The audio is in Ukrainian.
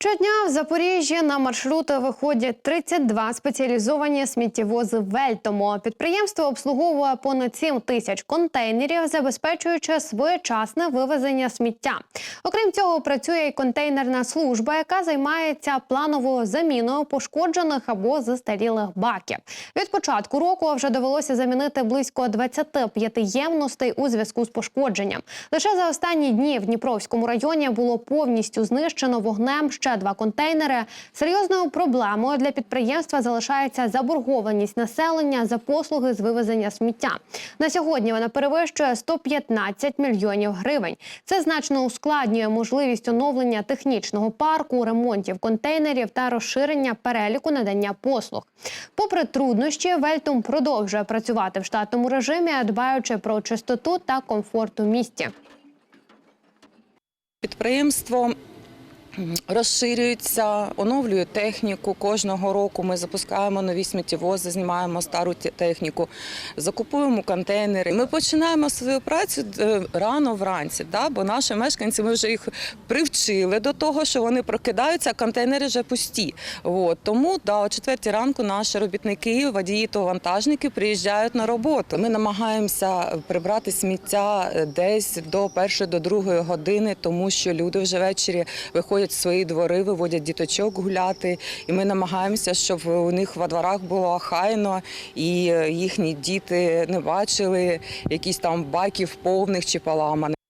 Щодня в Запоріжжі на маршрути виходять 32 спеціалізовані сміттєвози Вельтомо. Підприємство обслуговує понад 7 тисяч контейнерів, забезпечуючи своєчасне вивезення сміття. Окрім цього, працює і контейнерна служба, яка займається плановою заміною пошкоджених або застарілих баків. Від початку року вже довелося замінити близько 25 ємностей у зв'язку з пошкодженням. Лише за останні дні в Дніпровському районі було повністю знищено вогнем ще два контейнери. Серйозною проблемою для підприємства залишається заборгованість населення за послуги з вивезення сміття. На сьогодні вона перевищує 115 мільйонів гривень. Це значно ускладнює можливість оновлення технічного парку, ремонтів контейнерів та розширення переліку надання послуг. Попри труднощі, Вельтум продовжує працювати в штатному режимі, дбаючи про чистоту та комфорт у місті. Підприємство м, розширюється, оновлює техніку. Кожного року ми запускаємо нові сміттєвози, знімаємо стару техніку, закупуємо контейнери. Ми починаємо свою працю е, рано вранці, да? бо наші мешканці ми вже їх привчили до того, що вони прокидаються, а контейнери вже пусті. От. Тому да, о четвертій ранку наші робітники, водії та вантажники приїжджають на роботу. Ми намагаємося прибрати сміття е, десь до першої, до другої години, тому що люди вже ввечері виходять в свої двори, виводять діточок гуляти. І ми намагаємося, щоб у них во дворах було хайно і е, їхні діти не бачили якісь там баків повних чи поламаних.